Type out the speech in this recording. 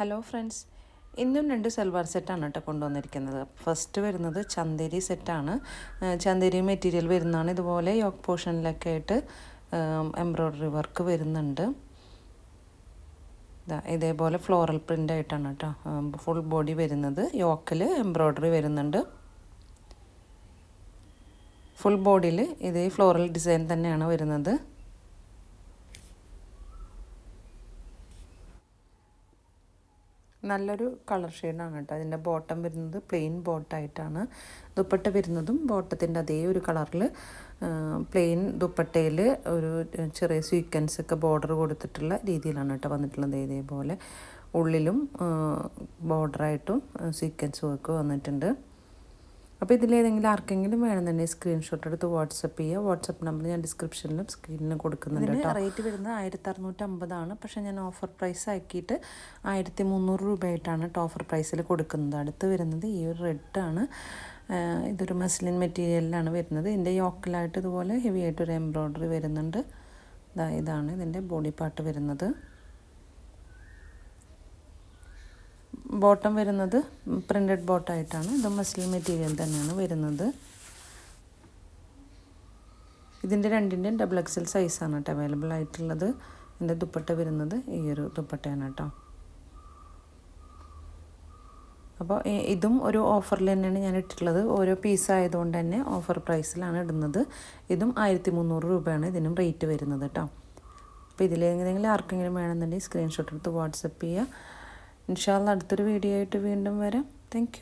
Hello friends ഇന്നും രണ്ട് സൽവാർ സെറ്റാണ് കേട്ടോ കൊണ്ടുവന്നിരിക്കുന്നത്. ഫസ്റ്റ് വരുന്നത് ചന്തേരി സെറ്റാണ് ചന്ദേരി മെറ്റീരിയൽ വരുന്നതാണ്. ഇതുപോലെ യോക്ക് പോർഷനിലൊക്കെ ആയിട്ട് എംബ്രോയ്ഡറി വർക്ക് വരുന്നുണ്ട്. ഇതേപോലെ ഫ്ലോറൽ പ്രിന്റ് ആയിട്ടാണ് കേട്ടോ ഫുൾ ബോഡി വരുന്നത്. യോക്കിൽ എംബ്രോയ്ഡറി വരുന്നുണ്ട്. ഫുൾ ബോഡിയിൽ ഇതേ ഫ്ലോറൽ ഡിസൈൻ തന്നെയാണ് വരുന്നത്. നല്ലൊരു കളർ ഷെയ്ഡാണ് കേട്ടോ. അതിന്റെ ബോട്ടം വരുന്നത് പ്ലെയിൻ ബോട്ടായിട്ടാണ്. ദുപ്പട്ട വരുന്നതും ബോട്ടത്തിന്റെ അതേ ഒരു കളറിൽ പ്ലെയിൻ ദുപ്പട്ടയിൽ ഒരു ചെറിയ സ്വീക്വൻസ് ഒക്കെ ബോർഡർ കൊടുത്തിട്ടുള്ള രീതിയിലാണ് കേട്ടോ വന്നിട്ടുള്ളത്. ഇതേപോലെ ഉള്ളിലും ബോർഡറായിട്ടും സ്വീക്വൻസ് വർക്ക് വന്നിട്ടുണ്ട്. അപ്പോൾ ഇതിലേതെങ്കിലും ആർക്കെങ്കിലും വേണമെന്നുണ്ടെങ്കിൽ സ്ക്രീൻഷോട്ട് എടുത്ത് വാട്സപ്പ് ചെയ്യുക. വാട്സപ്പ് നമ്പർ ഞാൻ ഡിസ്ക്രിപ്ഷനിലും സ്ക്രീനിലും കൊടുക്കുന്നുണ്ട് കേട്ടോ. റേറ്റ് വരുന്നത് ആയിരത്തി അറുന്നൂറ്റമ്പതാണ് പക്ഷേ ഞാൻ ഓഫർ പ്രൈസ് ആക്കിയിട്ട് ആയിരത്തി മുന്നൂറ് രൂപയായിട്ടാണ് കേട്ടോ ഓഫർ പ്രൈസിൽ കൊടുക്കുന്നത്. അടുത്ത് വരുന്നത് ഈ ഒരു റെഡാണ് ഇതൊരു മസ്ലിൻ മെറ്റീരിയലിലാണ് വരുന്നത്. ഇതിന്റെ യോക്കിലായിട്ട് ഇതുപോലെ ഹെവി ആയിട്ടൊരു എംബ്രോയ്ഡറി വരുന്നുണ്ട്. ഇതാണ് ഇതിന്റെ ബോഡി പാർട്ട് വരുന്നത്. ബോട്ടം വരുന്നത് പ്രിന്റഡ് ബോട്ടായിട്ടാണ്. ഇത് മസ്ലിൻ മെറ്റീരിയൽ തന്നെയാണ് വരുന്നത്. ഇതിന്റെ രണ്ടിന്റെയും ഡബിൾ എക്സൽ സൈസാണ് കേട്ടോ അവൈലബിൾ ആയിട്ടുള്ളത്. ഇതിന്റെ ദുപ്പട്ട വരുന്നത് ഈ ഒരു ദുപ്പട്ടയാണ് കേട്ടോ. അപ്പോൾ ഇതും ഒരു ഓഫറിൽ തന്നെയാണ് ഞാൻ ഇട്ടിട്ടുള്ളത്. ഓരോ പീസ് ആയതുകൊണ്ട് തന്നെ ഓഫർ പ്രൈസിലാണ് ഇടുന്നത്. ഇതും ആയിരത്തി മുന്നൂറ് രൂപയാണ് ഇതിനും റേറ്റ് വരുന്നത് കേട്ടോ. അപ്പോൾ ഇതിലേതെങ്കിലും ആർക്കെങ്കിലും വേണമെന്നുണ്ടെങ്കിൽ സ്ക്രീൻഷോട്ട് എടുത്ത് വാട്സപ്പ് ചെയ്യുക ഇൻഷാല്ല അടുത്തൊരു വീഡിയോ ആയിട്ട് വീണ്ടും വരാം. താങ്ക്